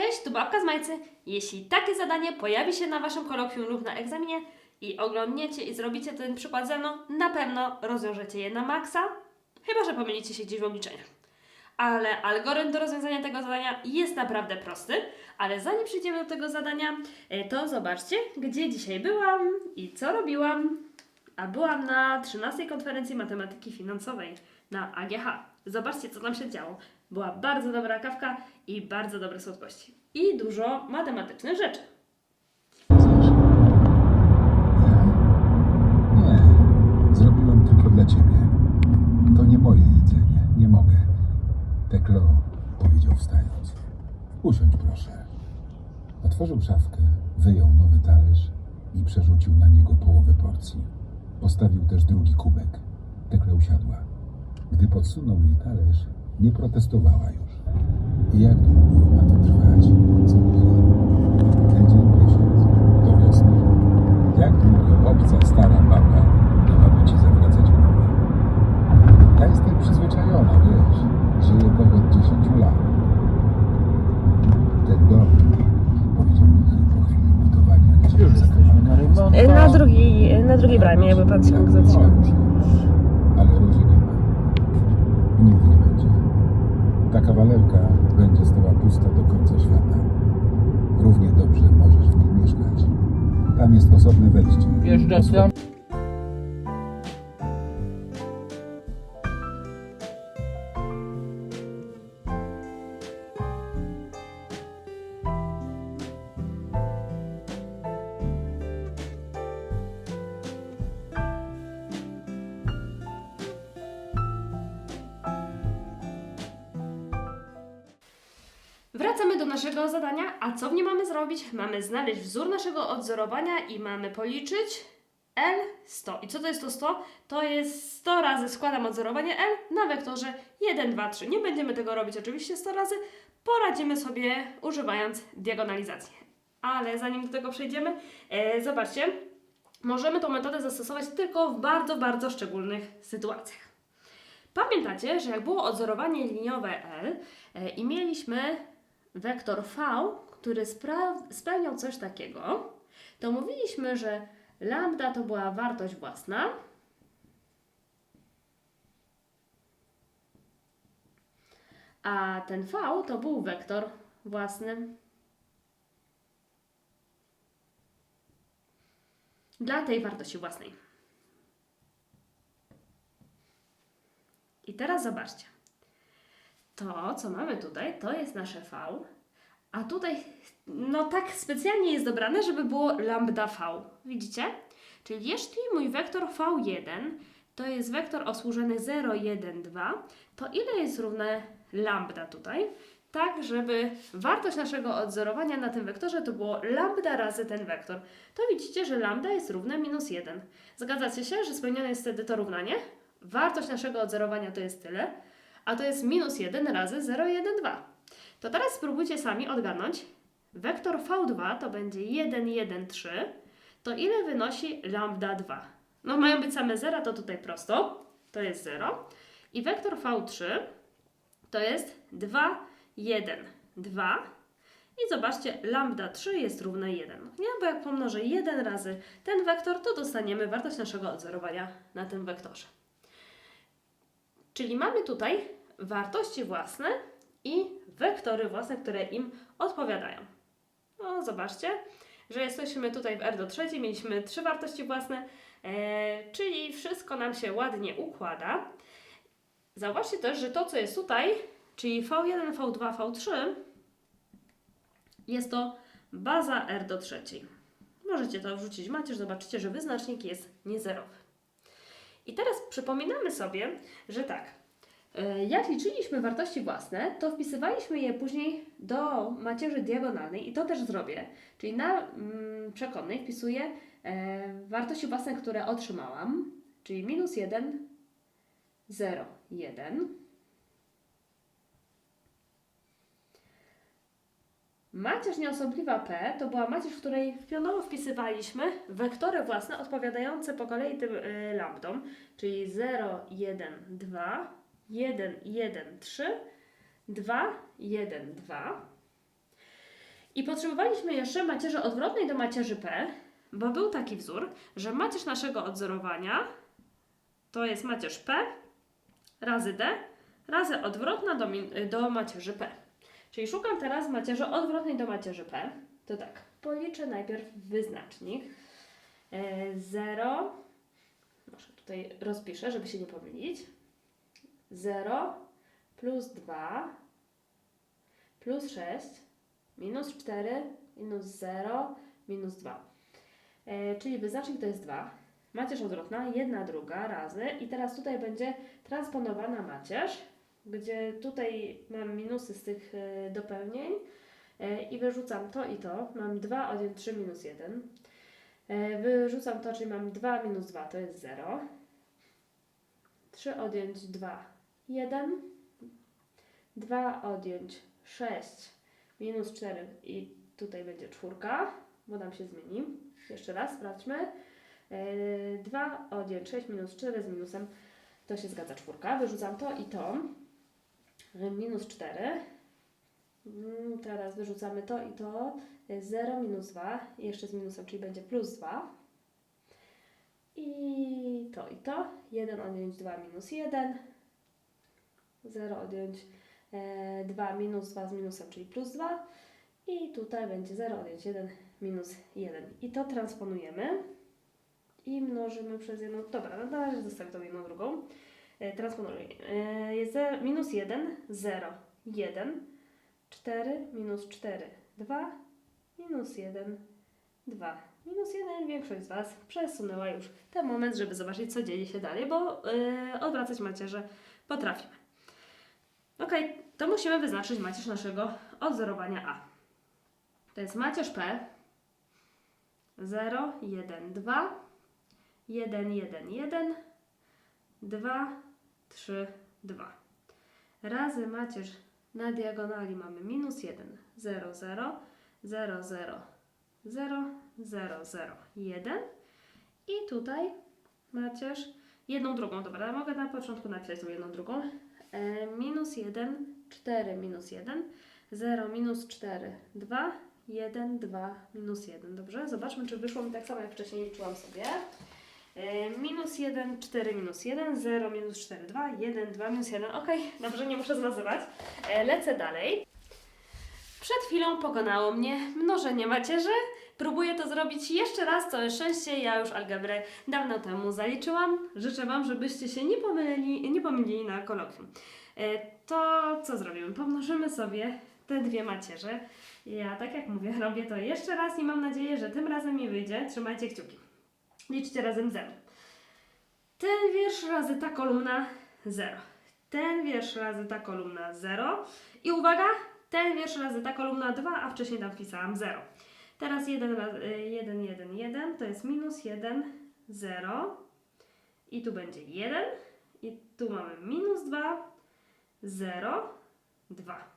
Cześć, tu babka z Majcy. Jeśli takie zadanie pojawi się na Waszym kolokwium lub na egzaminie i oglądniecie i zrobicie ten przykład ze mną, na pewno rozwiążecie je na maksa, chyba że pomylicie się gdzieś w obliczeniach. Ale algorytm do rozwiązania tego zadania jest naprawdę prosty, ale zanim przejdziemy do tego zadania, e, to zobaczcie, gdzie dzisiaj byłam i co robiłam. A byłam na 13 konferencji matematyki finansowej na AGH. Zobaczcie, co tam się działo. Była bardzo dobra kawka i bardzo dobre słodkości. I dużo matematycznych rzeczy. Nie. Zrobiłem tylko dla ciebie. To nie moje jedzenie. Nie mogę. Teklo powiedział wstając. Usiądź proszę. Otworzył szafkę, wyjął nowy talerz i przerzucił na niego połowę porcji. Postawił też drugi kubek. Tekla usiadła. Gdy podsunął jej talerz, nie protestowała już. I jak długo ma to trwać? Tydzień, miesiąc, do wiosny. Jak długo obca stara baba miałaby ci zawracać głowę? Ja jestem przyzwyczajona, wiesz. Żyję tak od 10 lat. Ten dom, powiedział Michi po chwili budowania, gdzie Już jesteśmy na. Na drugiej, na drugiej bramie, jakby pan się mógł zatrzymać. już, ale Róży nie ma. I Nigdy nie będzie. Ta kawalerka będzie stała pusta do końca świata. Równie dobrze możesz w niej mieszkać. Tam jest osobne wejście. Wjeżdża tam. Wracamy do naszego zadania, a co w nim mamy zrobić? Mamy znaleźć wzór naszego odzorowania i mamy policzyć L 100. I co to jest to 100? To jest 100 razy składam odzorowanie L na wektorze 1, 2, 3. Nie będziemy tego robić oczywiście 100 razy, poradzimy sobie używając diagonalizacji. Ale zanim do tego przejdziemy, e, zobaczcie, możemy tą metodę zastosować tylko w bardzo, bardzo szczególnych sytuacjach. Pamiętacie, że jak było odzorowanie liniowe L e, i mieliśmy wektor V, który spełniał coś takiego, to mówiliśmy, że lambda to była wartość własna, a ten V to był wektor własny. Dla tej wartości własnej. I teraz zobaczcie. To, co mamy tutaj, to jest nasze V, a tutaj, no tak specjalnie jest dobrane, żeby było lambda V. Widzicie? Czyli jeśli mój wektor V1 to jest wektor osłużony 0, 1, 2, to ile jest równe lambda tutaj? Tak, żeby wartość naszego odzorowania na tym wektorze to było lambda razy ten wektor. To widzicie, że lambda jest równe minus 1. Zgadzacie się, że spełnione jest wtedy to równanie? Wartość naszego odzorowania to jest tyle, a to jest minus 1 razy 0, 1, 2. To teraz spróbujcie sami odgadnąć. Wektor V2 to będzie 1, 1, 3. To ile wynosi lambda 2? No mają być same zera, to tutaj prosto. To jest 0. I wektor V3 to jest 2, 1, 2. I zobaczcie, lambda 3 jest równe 1. Nie, bo jak pomnożę 1 razy ten wektor, to dostaniemy wartość naszego odzorowania na tym wektorze. Czyli mamy tutaj wartości własne i wektory własne, które im odpowiadają. No, zobaczcie, że jesteśmy tutaj w R do trzeciej, mieliśmy trzy wartości własne, e, czyli wszystko nam się ładnie układa. Zauważcie też, że to, co jest tutaj, czyli V1, V2, V3, jest to baza R do trzeciej. Możecie to wrzucić w macierz, zobaczycie, że wyznacznik jest niezerowy. I teraz przypominamy sobie, że tak, e, jak liczyliśmy wartości własne, to wpisywaliśmy je później do macierzy diagonalnej i to też zrobię. Czyli na mm, przekonnej wpisuję e, wartości własne, które otrzymałam, czyli minus 1, 0, 1. Macierz nieosobliwa P to była macierz, w której pionowo wpisywaliśmy wektory własne odpowiadające po kolei tym y, lambdom, czyli 0, 1, 2, 1, 1, 3, 2, 1, 2. I potrzebowaliśmy jeszcze macierzy odwrotnej do macierzy P, bo był taki wzór, że macierz naszego odzorowania to jest macierz P razy D razy odwrotna do, do macierzy P. Czyli szukam teraz macierzy odwrotnej do macierzy P. To tak, policzę najpierw wyznacznik. 0, może tutaj rozpiszę, żeby się nie pomylić. 0 plus 2 plus 6 minus 4 minus 0 minus 2. E, czyli wyznacznik to jest 2. Macierz odwrotna, jedna, druga razy i teraz tutaj będzie transponowana macierz, gdzie tutaj mam minusy z tych e, dopełnień e, i wyrzucam to i to. Mam 2 odjąć 3 minus 1. E, Wyrzucam to, czyli mam 2 minus 2 to jest 0. 3 odjąć 2 1. 2 odjąć 6 minus 4 i tutaj będzie czwórka, bo nam się zmieni. Jeszcze raz sprawdźmy. 2 odjąć 6 minus 4 z minusem to się zgadza czwórka. Wyrzucam to i to. E, Minus 4. Mm, Teraz wyrzucamy to i to. 0 minus 2. I jeszcze z minusem, czyli będzie plus 2. I to i to. 1 odjąć 2 minus 1. 0 odjąć e, 2 minus 2 z minusem, czyli plus 2. I tutaj będzie 0 odjąć 1 minus 1. I to transponujemy. I mnożymy przez jedną. Dobra, na razie zostawię tą jedną drugą. E, transponuję. E, jest minus 1, 0, 1, 4, minus 4, 2, minus 1, 2. Minus 1, większość z Was przesunęła już ten moment, żeby zobaczyć, co dzieje się dalej, bo yy, odwracać macierze potrafimy. Ok, to musimy wyznaczyć macierz naszego odzorowania A. To jest macierz P 0, 1, 2, 1, 1, 1, 2, 3, 2. Razy macierz na diagonali mamy minus 1, 0, 0, 0, 0, 0, 0, 0, 1 i tutaj macierz jedną drugą, dobra, mogę na początku napisać tą jedną drugą, e, minus 1, 4, minus 1, 0, minus 4, 2, 1, 2, minus 1, dobrze? Zobaczmy, czy wyszło mi tak samo, jak wcześniej liczyłam sobie. E, Minus 1, 4, minus 1, 0, minus 4, 2, 1, 2, minus 1. Ok, dobrze, nie muszę zmazywać. E, Lecę dalej. Przed chwilą pokonało mnie mnożenie macierzy. Próbuję to zrobić jeszcze raz, całe szczęście. Ja już algebrę dawno temu zaliczyłam. Życzę Wam, żebyście się nie pomylili, nie pomylili na kolokwium. E, To co zrobimy? Pomnożymy sobie te dwie macierze. Ja, tak jak mówię, robię to jeszcze raz i mam nadzieję, że tym razem mi wyjdzie. Trzymajcie kciuki. Liczcie razem ze mną. Ten wiersz razy ta kolumna 0. Ten wiersz razy ta kolumna 0. I uwaga, ten wiersz razy ta kolumna 2, a wcześniej tam wpisałam 0. Teraz 1 razy 1, 1, 1 to jest minus 1, 0. I tu będzie 1. I tu mamy minus 2, 0, 2.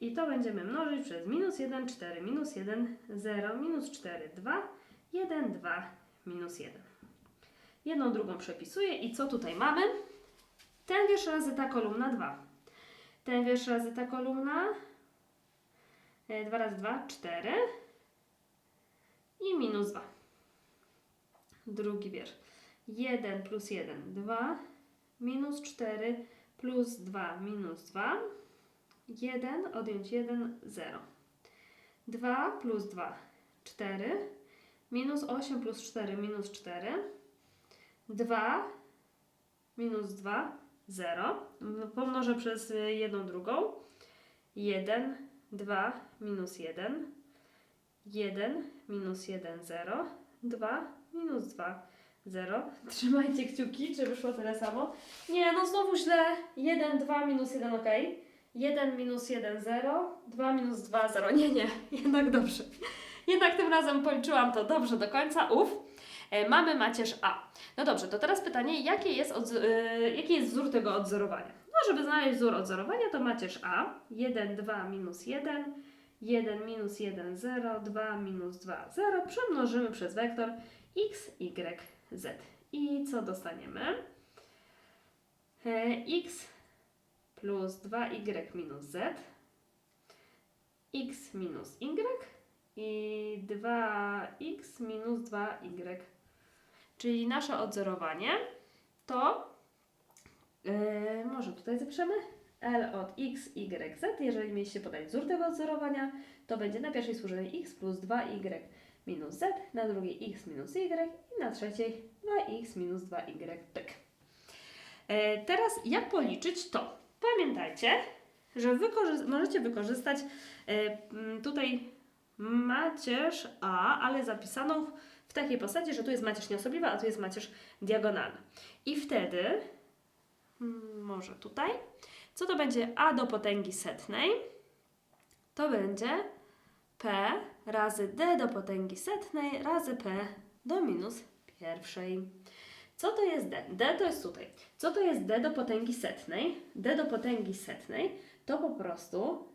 I to będziemy mnożyć przez minus 1, 4, minus 1, 0, minus 4, 2, 1, 2, minus 1. Jedną, drugą przepisuję i co tutaj mamy? Ten wiersz razy ta kolumna 2. Ten wiersz razy ta kolumna 2 razy 2, 4 i minus 2. Drugi wiersz. 1 plus 1, 2, minus 4 plus 2, minus 2, 1 odjąć 1, 0. 2 plus 2, 4, minus 8 plus 4, minus 4, 2 minus 2, 0. Pomnożę przez y, jedną drugą. 1, 2, minus 1. 1, minus 1, 0. 2, minus 2, 0. Trzymajcie kciuki, czy wyszło tyle samo. Nie, no znowu źle. 1, 2, minus 1, ok. 1 minus 1, 0. 2 minus 2, 0. Nie, nie, jednak dobrze. Jednak tym razem policzyłam to dobrze do końca. Uf. E, Mamy macierz A. No dobrze, to teraz pytanie, jaki jest, e, jaki jest wzór tego odzorowania? No, żeby znaleźć wzór odzorowania, to macierz A. 1, 2, minus 1, 1, minus 1, 0, 2, minus 2, 0. Przemnożymy przez wektor x, y, z. I co dostaniemy? E, x plus 2y minus z x minus y i 2x minus 2y. Czyli nasze odzorowanie to, yy, może tutaj zapiszemy, L od x, y, z. Jeżeli mieliście podać wzór tego odzorowania, to będzie na pierwszej służenie x plus 2y minus z, na drugiej x minus y i na trzeciej 2x minus 2y. Pyk. E, teraz jak policzyć to? Pamiętajcie, że wykorzy- możecie wykorzystać m, tutaj macierz A, ale zapisaną w, takiej postaci, że tu jest macierz nieosobliwa, a tu jest macierz diagonalna. I wtedy, mm, może tutaj, co to będzie A do potęgi setnej? To będzie P razy D do potęgi setnej razy P do minus pierwszej. Co to jest D? D to jest tutaj. Co to jest D do potęgi setnej? D do potęgi setnej to po prostu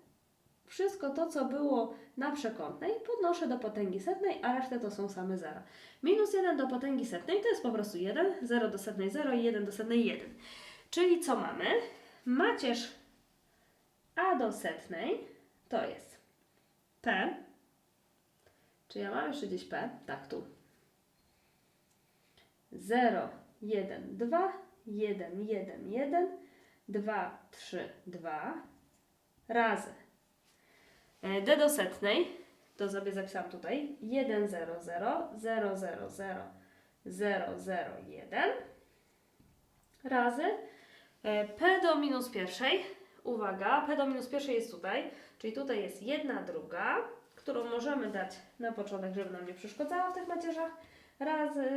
wszystko to, co było na przekątnej, podnoszę do potęgi setnej, a resztę to są same zera. Minus 1 do potęgi setnej to jest po prostu 1, 0 do setnej 0 i 1 do setnej 1. Czyli co mamy? Macierz A do setnej to jest P. Czy ja mam jeszcze gdzieś P? Tak, tu. 0, 1, 2, 1, 1, 1, 2, 3, 2 razy d do setnej, to sobie zapisałam tutaj, 1, 0, 0, 0, 0, 0, 0, 0, 1 razy e, p do minus pierwszej, uwaga, p do minus pierwszej jest tutaj, czyli tutaj jest jedna druga, którą możemy dać na początek, żeby nam nie przeszkadzała w tych macierzach, razy,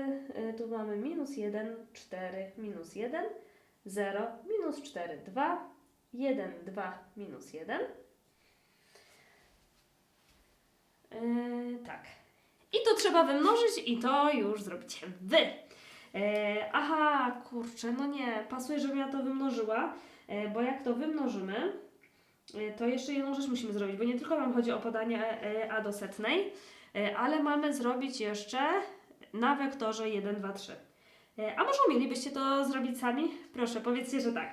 y, tu mamy minus 1, 4, minus 1, 0, minus 4, 2, 1, 2, minus 1. Yy, tak. I to trzeba wymnożyć i to już zrobicie wy. Yy, aha, kurczę, no nie, pasuje, żebym ja to wymnożyła, yy, bo jak to wymnożymy, yy, to jeszcze jedną rzecz musimy zrobić, bo nie tylko nam chodzi o podanie yy, a do setnej, yy, ale mamy zrobić jeszcze na wektorze 1, 2, 3. E, A może umielibyście to zrobić sami? Proszę, powiedzcie, że tak.